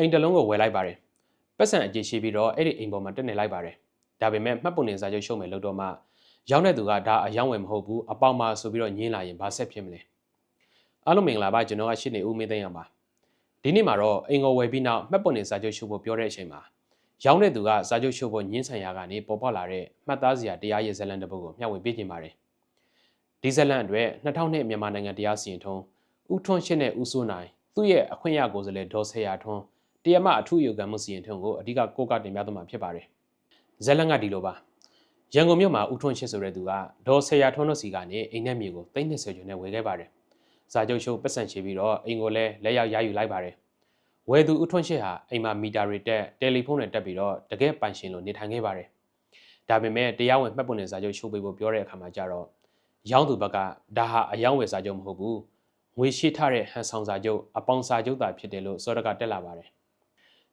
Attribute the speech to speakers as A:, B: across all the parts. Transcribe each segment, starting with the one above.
A: အိမ်တစ်လုံးကိုဝယ်လိုက်ပါတယ်ပတ်စံအကြည့်ရှိပြီးတော့အဲ့ဒီအိမ်ပေါ်မှာတက်နေလိုက်ပါတယ်ဒါပေမဲ့မှတ်ပုံတင်စာချုပ်ရှုံးမယ်လို့တော့မှရောက်တဲ့သူကဒါအယောင်းဝယ်မဟုတ်ဘူးအပေါင်မှာဆိုပြီးတော့ညင်းလာရင်ဘာဆက်ဖြစ်မလဲအားလုံးမင်္ဂလာပါကျွန်တော်ကရှစ်နေဦးမင်းသိန်းရပါဒီနေ့မှာတော့အိမ်ကိုဝယ်ပြီးနောက်မှတ်ပုံတင်စာချုပ်ရှုပ်ဖို့ပြောတဲ့အချိန်မှာရောင်းတဲ့သူကစာချုပ်ရှုပ်ဖို့ညင်းဆန်ရာကနေပေါ်ပေါက်လာတဲ့မှတ်သားစရာတရားရေးဇလန်တစ်ပုဒ်ကိုမျှဝေပေးခြင်းပါတယ်ဒီဇလန်အတွက်2000နှစ်မြန်မာနိုင်ငံတရားစီရင်ထုံးဦးထွန်းရှင်းနဲ့ဦးစိုးနိုင်သူ့ရဲ့အခွင့်အရေးကိုယ်စားလှယ်ဒေါ်ဆေယာထွန်း တရားမအထူးယူခံမှုစီရင်ထုံးကိုအဓိကကိုကတင်ပြသွားမှာဖြစ်ပါတယ်ဇလန်ကဒီလိုပါရန်ကုန်မြို့မှာဦးထွန်းရှင်းဆိုတဲ့သူကဒေါ်ဆေယာထွန်းတို့စီကနေအိမ်နဲ့မြေကို320ကျော်နဲ့ဝယ်ခဲ့ပါတယ်စာချုပ်ရှုပ်ပတ်စံချေပြီးတော့အိမ်ကိုလည်းလက်ရောက်ရယူလိုက်ပါတယ်ဝယ်သူဦးထွန်းရှင်းဟာအိမ်မှာမီတာတွေတက်တယ်လီဖုန်းတွေတက်ပြီးတော့တကယ်ပိုင်ရှင်လို့နေထိုင်ခဲ့ပါတယ်ဒါပေမဲ့တရားဝင်မှတ်ပုံတင်စာချုပ်ရှုပ်ပေးဖို့ပြောတဲ့အခါမှာကျတော့ရောင်းသူဘက်ကဒါဟာအယောင်းဝယ်စာချုပ်မဟုတ်ဘူးငွေရှိထားတဲ့ဟန်ဆောင်စာချုပ်အပေါင်စာချုပ်သာဖြစ်တယ်လို့စောရကတက်လာပါတယ်။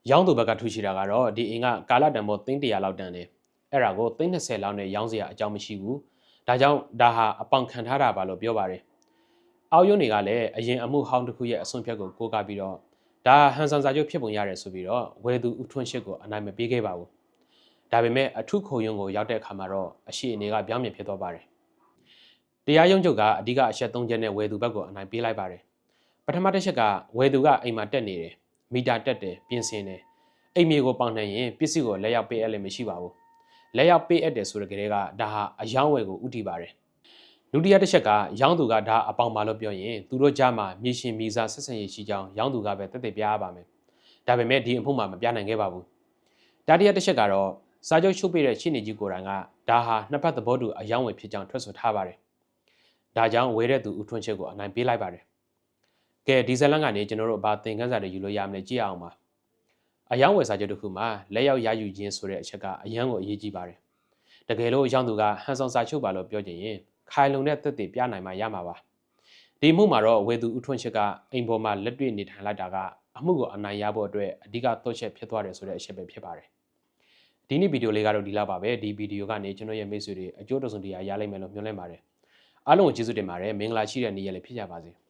A: ရောင်းသူဘက်ကထူရှိတာကတော့ဒီအင်ကကာလတန်ဖိုး300လောက်တန်တယ်။အဲ့ဒါကို320လောက်နဲ့ရောင်းစရာအကြောင်းမရှိဘူး။ဒါကြောင့်ဒါဟာအပေါင်ခံထားတာပါလို့ပြောပါတယ်။အောက်ယွန်းတွေကလည်းအရင်အမှုဟောင်းတစ်ခုရဲ့အစွန်ဖြတ်ကိုကိုးကားပြီးတော့ဒါဟန်ဆောင်စာချုပ်ဖြစ်ပုံရတယ်ဆိုပြီးတော့ဝယ်သူဥထွန်းရှိကိုအနိုင်မပေးခဲ့ပါဘူး။ဒါပေမဲ့အထုခုံယုံကိုရောက်တဲ့အခါမှာတော့အရှိအနေကပြောင်းပြန်ဖြစ်သွားပါတယ်။တရားရုံးချုပ်ကအဓိကအချက်၃ချက်နဲ့ဝယ်သူဘက်ကိုအနိုင်ပေးလိုက်ပါတယ်ပထမတစ်ချက်ကဝယ်သူကအိမ်မှာတက်နေတယ် မီတာတက်တယ်ပြင်ဆင်တယ်အိမ်မြေကိုပေါင်နိုင်ရင်ပစ္စည်းကိုလက်ရောက်ပေးအပ်လည်းမရှိပါဘူးလက်ရောက်ပေးအပ်တယ်ဆိုတဲ့ကလေးကဒါဟာအယောင်းဝယ်ကိုဥတီပါတယ်ဒုတိယတစ်ချက်ကရောင်းသူကဒါအပေါင်ပါလို့ပြောရင်သူတို့ကြားမှာမြေရှင်မြေစားဆက်ဆံရေးရှိကြောင်းရောင်းသူကပဲတက်တက်ပြရပါမယ်ဒါပေမဲ့ဒီအမှုမှာမပြနိုင်ခဲ့ပါဘူးတတိယတစ်ချက်ကတော့စာချုပ်ချုပ်ပြတဲ့ရှင်းနေကြီးကိုယ်တိုင်ကဒါဟာနှစ်ဖက်သဘောတူအယောင်းဝယ်ဖြစ်ကြောင်းထွက်ဆိုထားပါတယ်ဒါကြောင့်ဝဲတဲ့သူဦးထွန်းချစ်ကိုအနိုင်ပေးလိုက်ပါတယ် ကဲဒီဇလန်ကနေကျွန်တော်တို့ဘာသင်ခန်းစာတွေယူလို့ရမလဲကြည့်အောင်ပါအယောင်းဝယ်စာချုပ်တစ်ခုမှာလက်ရောက်ရယူခြင်းဆိုတဲ့အချက်ကအရန်ကိုအရေးကြီးပါတယ်တကယ်လို့ရောင်းသူကဟန်ဆောင်စာချုပ်ပါလို့ပြောကြရင်ခိုင်လုံတဲ့သက်သေပြနိုင်မှရမှာပါဒီမှုမှာတော့ဝယ်သူဦးထွန်းချစ်ကအိမ်ပေါ်မှာလက်တွေ့နေထိုင်လိုက်တာကအမှုကိုအနိုင်ရဖို့အတွက်အဓိကသွက်ချက်ဖြစ်သွားတယ်ဆိုတဲ့အချက်ပဲဖြစ်ပါတယ်ဒီနေ့ဗီဒီယိုလေးကတော့ဒီလောက်ပါပဲဒီဗီဒီယိုကနေကျွန်တော်ရဲ့မိတ်ဆွေတွေအကျိုးတစုံတရာရလိမ့်မယ်လို့မျှော်လင့်ပါတယ်အားလုံးကိုကျေးဇူးတင်ပါတယ်မင်္ဂလာရှိတဲ့နေ့ရက်လေးဖြစ်ကြပါစေ။